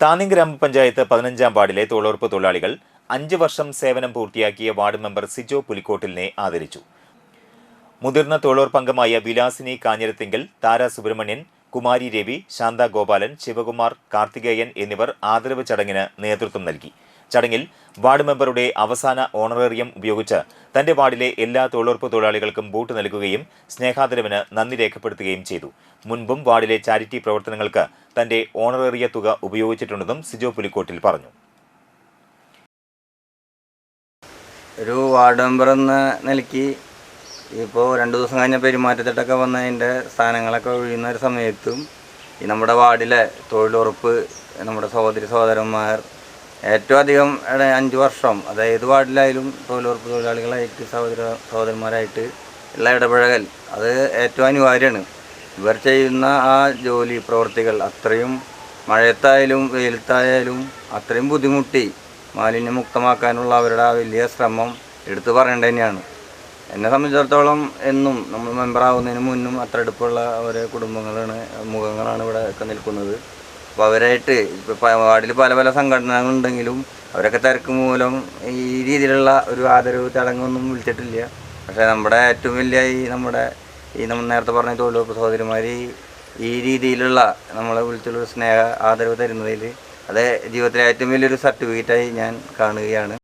താന്നി ഗ്രാമപഞ്ചായത്ത് പതിനഞ്ചാം വാർഡിലെ തൊഴിലുറപ്പ് തൊഴിലാളികൾ അഞ്ച് വർഷം സേവനം പൂർത്തിയാക്കിയ വാർഡ് മെമ്പർ സിജോ പുലിക്കോട്ടിലിനെ ആദരിച്ചു. മുതിർന്ന തൊഴിലുറപ്പംഗമായ വിലാസിനി കാഞ്ഞിരത്തിങ്കൽ താര സുബ്രഹ്മണ്യൻ കുമാരി രവി ശാന്ത ഗോപാലൻ ശിവകുമാർ കാർത്തികേയൻ എന്നിവർ ആദരവ് ചടങ്ങിന് നേതൃത്വം നൽകി. ചടങ്ങിൽ വാർഡ് മെമ്പറുടെ അവസാന ഓണറേറിയം ഉപയോഗിച്ച് തന്റെ വാർഡിലെ എല്ലാ തൊഴിലുറപ്പ് തൊഴിലാളികൾക്കും ബൂട്ട് നൽകുകയും സ്നേഹാദരവിന് നന്ദി രേഖപ്പെടുത്തുകയും ചെയ്തു. മുൻപും വാർഡിലെ ചാരിറ്റി പ്രവർത്തനങ്ങൾക്ക് തന്റെ ഓണറേറിയ തുക ഉപയോഗിച്ചിട്ടുണ്ടെന്നും സിജോ പുലിക്കോട്ടിൽ പറഞ്ഞു. ഒരു വാർഡ് മെമ്പർ എന്ന നിലയ്ക്ക് ഇപ്പോൾ രണ്ട് ദിവസം കഴിഞ്ഞ പെരുമാറ്റത്തിട്ടൊക്കെ വന്നതിന്റെ സ്ഥാനങ്ങളൊക്കെ ഒഴിയുന്ന ഒരു സമയത്തും ഈ നമ്മുടെ വാർഡിലെ തൊഴിലുറപ്പ് നമ്മുടെ സഹോദരി സഹോദരന്മാർ ഏറ്റവും അധികം അഞ്ച് വർഷം അതായത് വാർഡിലായാലും തൊഴിലുറപ്പ് തൊഴിലാളികളായിട്ട് സഹോദര സഹോദരന്മാരായിട്ട് ഉള്ള ഇടപഴകൽ. അത് ഏറ്റവും അനിവാര്യമാണ്. ഇവർ ചെയ്യുന്ന ആ ജോലി പ്രവർത്തികൾ അത്രയും മഴയത്തായാലും വെയിലത്തായാലും അത്രയും ബുദ്ധിമുട്ടി മാലിന്യമുക്തമാക്കാനുള്ള അവരുടെ ആ വലിയ ശ്രമം എടുത്തു പറയേണ്ടത് തന്നെയാണ്. എന്നെ സംബന്ധിച്ചിടത്തോളം എന്നും നമ്മൾ മെമ്പറാവുന്നതിന് മുന്നും അത്ര അടുപ്പുള്ള അവരെ കുടുംബങ്ങളാണ് മുഖങ്ങളാണ് ഇവിടെ ഒക്കെ നിൽക്കുന്നത്. അപ്പോൾ അവരായിട്ട് ഇപ്പോൾ വാർഡിൽ പല പല സംഘടനകളുണ്ടെങ്കിലും അവരൊക്കെ തിരക്ക് മൂലം ഈ രീതിയിലുള്ള ഒരു ആദരവ് ചടങ്ങൊന്നും വിളിച്ചിട്ടില്ല. പക്ഷേ നമ്മുടെ ഏറ്റവും വലിയ ഈ നമ്മുടെ ഈ നമ്മൾ നേരത്തെ പറഞ്ഞ തൊഴിലുറപ്പ് സഹോദരിമാർ ഈ രീതിയിലുള്ള നമ്മളെ വിളിച്ചുള്ള സ്നേഹ ആദരവ് തരുന്നതിൽ അത് ജീവിതത്തിലെ ഏറ്റവും വലിയൊരു സർട്ടിഫിക്കറ്റായി ഞാൻ കാണുകയാണ്.